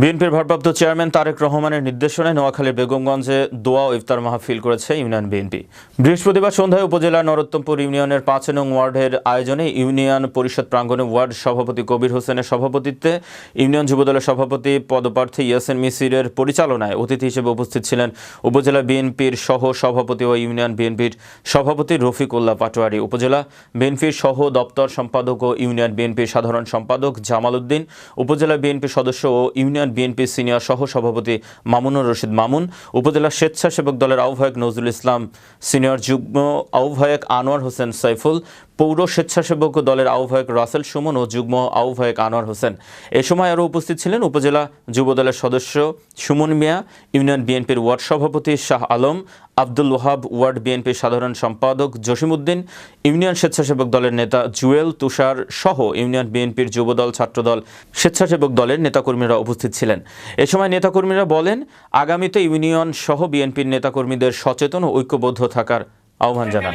বিএনপির ভারপ্রাপ্ত চেয়ারম্যান তারেক রহমানের নির্দেশনায় নোয়াখালীর বেগমগঞ্জে দোয়া ও ইফতার মাহফিল করেছে ইউনিয়ন বিএনপি। বৃহস্পতিবার সন্ধ্যায় উপজেলার নরোত্তমপুর ইউনিয়নের পাঁচ নং ওয়ার্ডের আয়োজনে ইউনিয়ন পরিষদ প্রাঙ্গণে ওয়ার্ড সভাপতি কবির হোসেনের সভাপতিত্বে ইউনিয়ন যুবদলের সভাপতি পদপ্রার্থী ইয়াসিন মিসিরের পরিচালনায় অতিথি হিসেবে উপস্থিত ছিলেন উপজেলা বিএনপির সহ সভাপতি ও ইউনিয়ন বিএনপির সভাপতি রফিকুল্লাহ পাটোয়ারি, উপজেলা বিএনপির সহ দপ্তর সম্পাদক ও ইউনিয়ন বিএনপির সাধারণ সম্পাদক জামাল উদ্দিন, উপজেলা বিএনপির সদস্য ও ইউনিয়ন বিএনপির সিনিয়র সহ সভাপতি মামুনুর রশিদ মামুন, উপজেলা স্বেচ্ছাসেবক দলের আহ্বায়ক নজরুল ইসলাম, সিনিয়র যুগ্ম আহ্বায়ক আনোয়ার হোসেন সাইফুল পৌর স্বেচ্ছাসেবক দলের আহ্বায়ক রাসেল সুমন ও যুগ্ম আহ্বায়ক আনোয়ার হোসেন। এ সময় আরও উপস্থিত ছিলেন উপজেলা যুবদলের সদস্য সুমন মিয়া, ইউনিয়ন বিএনপির ওয়ার্ড সভাপতি শাহ আলম, আব্দুল ওহাব ওয়ার্ড বিএনপির সাধারণ সম্পাদক জসিমউদ্দিন ইউনিয়ন স্বেচ্ছাসেবক দলের নেতা জুয়েল তুষার সহ ইউনিয়ন বিএনপির যুবদল ছাত্রদল স্বেচ্ছাসেবক দলের নেতাকর্মীরা উপস্থিত ছিলেন। এ সময় নেতাকর্মীরা বলেন, আগামীতে ইউনিয়ন সহ বিএনপির নেতাকর্মীদের সচেতন ও ঐক্যবদ্ধ থাকার আহ্বান জানান।